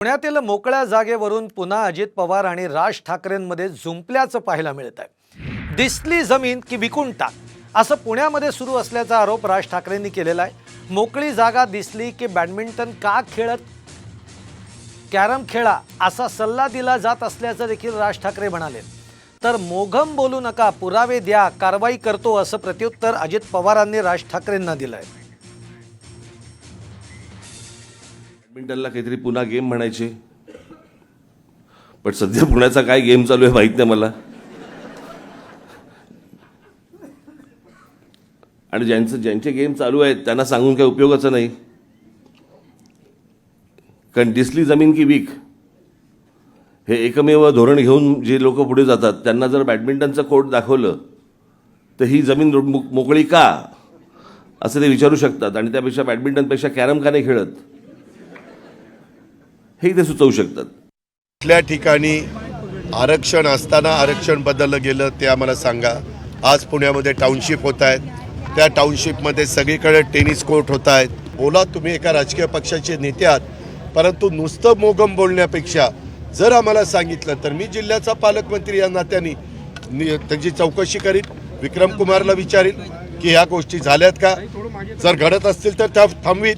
पुण्यातील मोकळ्या जागेवरून पुन्हा अजित पवार आणि राज ठाकरेंमध्ये झुंपल्याचं पाहायला मिळत आहे. दिसली जमीन की विकून टाक. असं पुण्यामध्ये सुरू असल्याचा आरोप राज ठाकरेंनी केलेला आहे. मोकळी जागा दिसली की बॅडमिंटन का खेळत कॅरम खेळा असा सल्ला दिला जात असल्याचं देखील राज ठाकरे म्हणाले. तर मोघम बोलू नका पुरावे द्या कारवाई करतो असं प्रत्युत्तर अजित पवारांनी राज ठाकरेंना दिलं आहे बॅडमिंटनला काहीतरी पुन्हा गेम म्हणायचे. पण सध्या पुण्याचा काय गेम चालू आहे माहीत नाही मला. आणि ज्यांचं ज्यांचे गेम चालू आहेत त्यांना सांगून काही उपयोगाचं नाही. कारण दिसली जमीन की वीक. हे एकमेव धोरण घेऊन जे लोक पुढे जातात त्यांना जर बॅडमिंटनचं कोर्ट दाखवलं तर ही जमीन मोकळी का? असं ते विचारू शकतात. आणि त्यापेक्षा बॅडमिंटनपेक्षा कॅरम का नाही खेळत? हे ते सुचवू शकतात. कुठल्या ठिकाणी आरक्षण असताना आरक्षण बदललं गेलं ते आम्हाला सांगा. आज पुण्यामध्ये टाउनशिप होत आहेत. त्या टाउनशिपमध्ये सगळीकडे टेनिस कोर्ट होत आहेत. बोला तुम्ही एका राजकीय पक्षाचे नेते आहात. परंतु नुसतं मोगम बोलण्यापेक्षा जर आम्हाला सांगितलं तर मी जिल्ह्याचा पालकमंत्री या नात्याने त्यांची चौकशी करीन विक्रम कुमारला विचारीन की ह्या गोष्टी झाल्यात का? जर घडत असतील तर त्या थांबवीत